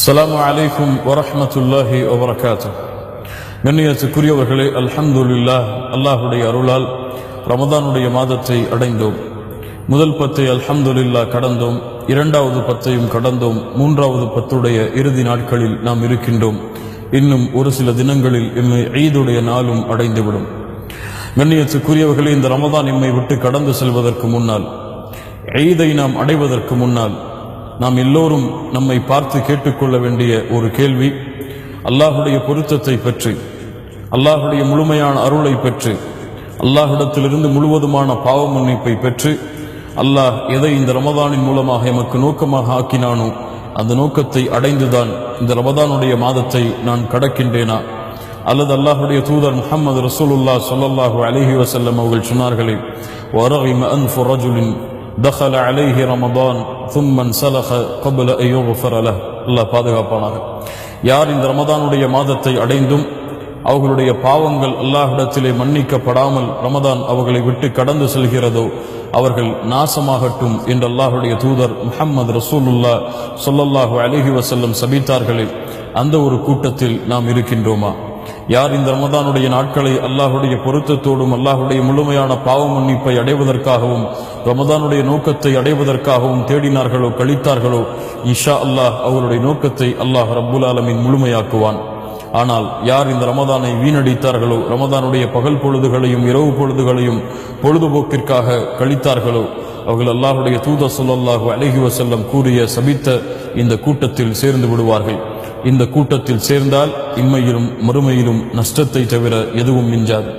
அஸ்லாம் அலைக்கும் வரமத்துல்லாஹி வபரகாத்து கண்ணியத்துக்குரியவர்களே அல்ஹம்துல்லா அல்லாஹுடைய அருளால் ரமதானுடைய மாதத்தை அடைந்தோம். முதல் பத்தை அல்ஹம்துல்லா கடந்தோம். இரண்டாவது பத்தையும் கடந்தோம். மூன்றாவது பத்துடைய இறுதி நாட்களில் நாம் இருக்கின்றோம். இன்னும் ஒரு சில தினங்களில் எம்மை ஈதுடைய நாளும் அடைந்துவிடும். கண்ணியத்துக்குரியவர்களே இந்த ரமதான் எம்மை விட்டு கடந்து செல்வதற்கு முன்னால் ஈதை நாம் அடைவதற்கு முன்னால் நாம் எல்லோரும் நம்மை பார்த்து கேட்டுக்கொள்ள வேண்டிய ஒரு கேள்வி. அல்லாஹுடைய பொருத்தத்தை பற்றி அல்லாஹுடைய முழுமையான அருளை பெற்று அல்லாஹிடத்திலிருந்து முழுவதுமான பாவ மன்னிப்பை பெற்று அல்லாஹ் எதை இந்த ரமதானின் மூலமாக எமக்கு நோக்கமாக ஆக்கினானோ அந்த நோக்கத்தை அடைந்துதான் இந்த ரமதானுடைய மாதத்தை நான் கடக்கின்றேனா? அல்லது அல்லாஹுடைய தூதர் முகமது ரசூலுல்லா சொல்லல்லாஹு அலைஹி வசல்லம் அவர்கள் சொன்னார்களே வரகிம அன்ஃபு ஃபுரஜுலின் தஹல அலைஹி ரமதான் தும்மன் சலஹ கபுல ஐயோஃபரல அல்லாஹ் பாதுகாப்பானாக. யார் இந்த ரமதானுடைய மாதத்தை அடைந்தும் அவர்களுடைய பாவங்கள் அல்லாஹிடத்திலே மன்னிக்கப்படாமல் ரமதான் அவர்களை விட்டு கடந்து செல்கிறதோ அவர்கள் நாசமாகட்டும் என்று அல்லாஹுடைய தூதர் முஹம்மது ரசூலுல்லா சொல்லல்லாஹு அலிஹி வசல்லம் சபித்தார்களே அந்த ஒரு கூட்டத்தில் நாம் இருக்கின்றோமா? யார் இந்த ரமதானுடைய நாட்களை அல்லாஹுடைய பொருத்தத்தோடும் அல்லாஹுடைய முழுமையான பாவ மன்னிப்பை அடைவதற்காகவும் ரமதானுடைய நோக்கத்தை அடைவதற்காகவும் தேடினார்களோ கழித்தார்களோ இஷா அல்லாஹ் அவருடைய நோக்கத்தை அல்லாஹ் ரப்புல் ஆலமின் முழுமையாக்குவான். ஆனால் யார் இந்த ரமதானை வீணடித்தார்களோ ரமதானுடைய பகல் பொழுதுகளையும் இரவு பொழுதுகளையும் பொழுதுபோக்கிற்காக கழித்தார்களோ அவர்கள் அல்லாஹுடைய தூத சொல்லல்லாஹு அழகி வசல்லம் கூறிய சபித்த இந்த கூட்டத்தில் சேர்ந்து விடுவார்கள். இந்த கூட்டத்தில் சேர்ந்தால் இம்மையிலும் மறுமையிலும் நஷ்டத்தை தவிர எதுவும் மிஞ்சாது.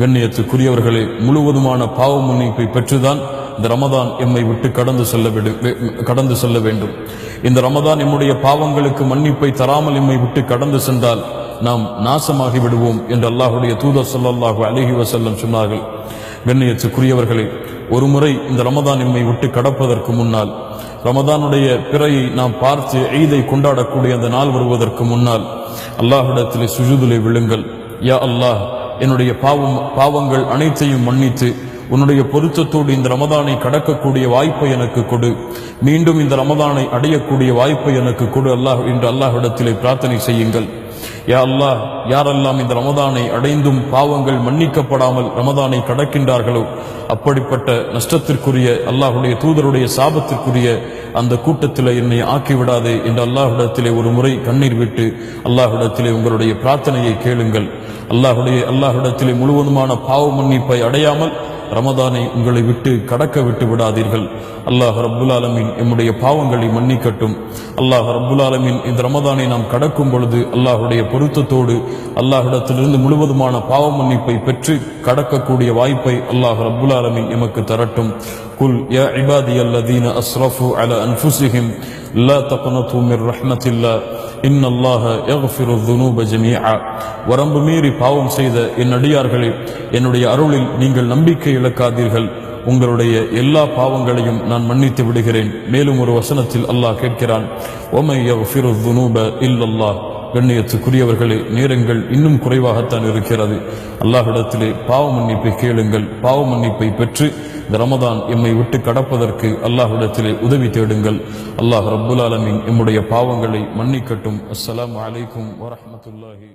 கண்ணியத்துக்குரியவர்களே முழுவதுமான பாவ மன்னிப்பை பெற்றுதான் இந்த ரமதான் எம்மை விட்டு கடந்து செல்ல கடந்து செல்ல வேண்டும். இந்த ரமதான் எம்முடைய பாவங்களுக்கு மன்னிப்பை தராமல் எம்மை விட்டு கடந்து சென்றால் நாம் நாசமாகி விடுவோம் என்று அல்லாஹுடைய தூதர் சொல்லல்லாஹு அழகி வசல்லம் சொன்னார்கள். கண்ணியத்துக்குரியவர்களே ஒரு முறை இந்த ரமதான் எம்மை விட்டு கடப்பதற்கு முன்னால் ரமதானுடைய பிறையை நாம் பார்த்து ஈதை கொண்டாடக்கூடிய அந்த நாள் வருவதற்கு முன்னால் அல்லாஹிடத்திலே சுஜுதிலே விழுங்கள். யா அல்லாஹ் என்னுடைய பாவம் பாவங்கள் அனைத்தையும் மன்னித்து உன்னுடைய பொருத்தத்தோடு இந்த ரமதானை கடக்கக்கூடிய வாய்ப்பை எனக்கு கொடு. மீண்டும் இந்த ரமதானை அடையக்கூடிய வாய்ப்பை எனக்கு கொடு. அல்லாஹ் என்று அல்லாஹிடத்திலே பிரார்த்தனை செய்யுங்கள். யா அல்லா யாரெல்லாம் இந்த ரமதானை அடைந்தும் பாவங்கள் மன்னிக்கப்படாமல் ரமதானை கடக்கின்றார்களோ அப்படிப்பட்ட நஷ்டத்திற்குரிய அல்லாஹுடைய தூதருடைய சாபத்திற்குரிய அந்த கூட்டத்தில் என்னை ஆக்கிவிடாதே என்று அல்லாஹுடத்திலே ஒரு முறை கண்ணீர் விட்டு அல்லாஹுடத்திலே உங்களுடைய பிரார்த்தனையை கேளுங்கள். அல்லாஹுடைய அல்லாஹுடத்திலே முழுவதுமான பாவ மன்னிப்பை அடையாமல் ரமதானை உங்களை விட்டு கடக்க விட்டு விடாதீர்கள். அல்லாஹ் ரப்புல் ஆலமின் எம்முடைய பாவங்களை மன்னிக்கட்டும். அல்லாஹ் ரப்புல் ஆலமின் இந்த ரமதானை நாம் கடக்கும் பொழுது அல்லாஹுடைய பொருத்தத்தோடு அல்லாஹிடத்திலிருந்து முழுவதுமான பாவ மன்னிப்பை பெற்று கடக்கக்கூடிய வாய்ப்பை அல்லாஹ் ரப்புல் ஆலமின் எமக்கு தரட்டும். குல் யா இபாதி அல்லதீன அஸ்ரஃபு அல அன்ஃபுசிஹிம் லா தக்னது மிர் ரஹ்மத்தில்லா. அல்லாஹ யக்ஃபிரு துனூப ஜமீஆ. வரம்பு மீறி பாவம் செய்த என் அடியார்களே என்னுடைய அருளில் நீங்கள் நம்பிக்கை இழக்காதீர்கள். உங்களுடைய எல்லா பாவங்களையும் நான் மன்னித்து விடுகிறேன். மேலும் ஒரு வசனத்தில் அல்லாஹ் கேட்கிறான் ஒமை யக்ஃபிரு துனூப இல்லல்லாஹ். கண்ணியத்துக்குரியவர்களே நேரங்கள் இன்னும் குறைவாகத்தான் இருக்கிறது. அல்லாஹிடத்திலே பாவ மன்னிப்பை கேளுங்கள். பாவ மன்னிப்பை பெற்று இந்த ரமதான் எம்மை விட்டு கடப்பதற்கு அல்லாஹிடத்திலே உதவி தேடுங்கள். அல்லாஹ் ரபுல் ஆலமின் எம்முடைய பாவங்களை மன்னிக்கட்டும். அஸ்ஸலாமு அலைக்கும் வரஹ்மத்துல்லாஹி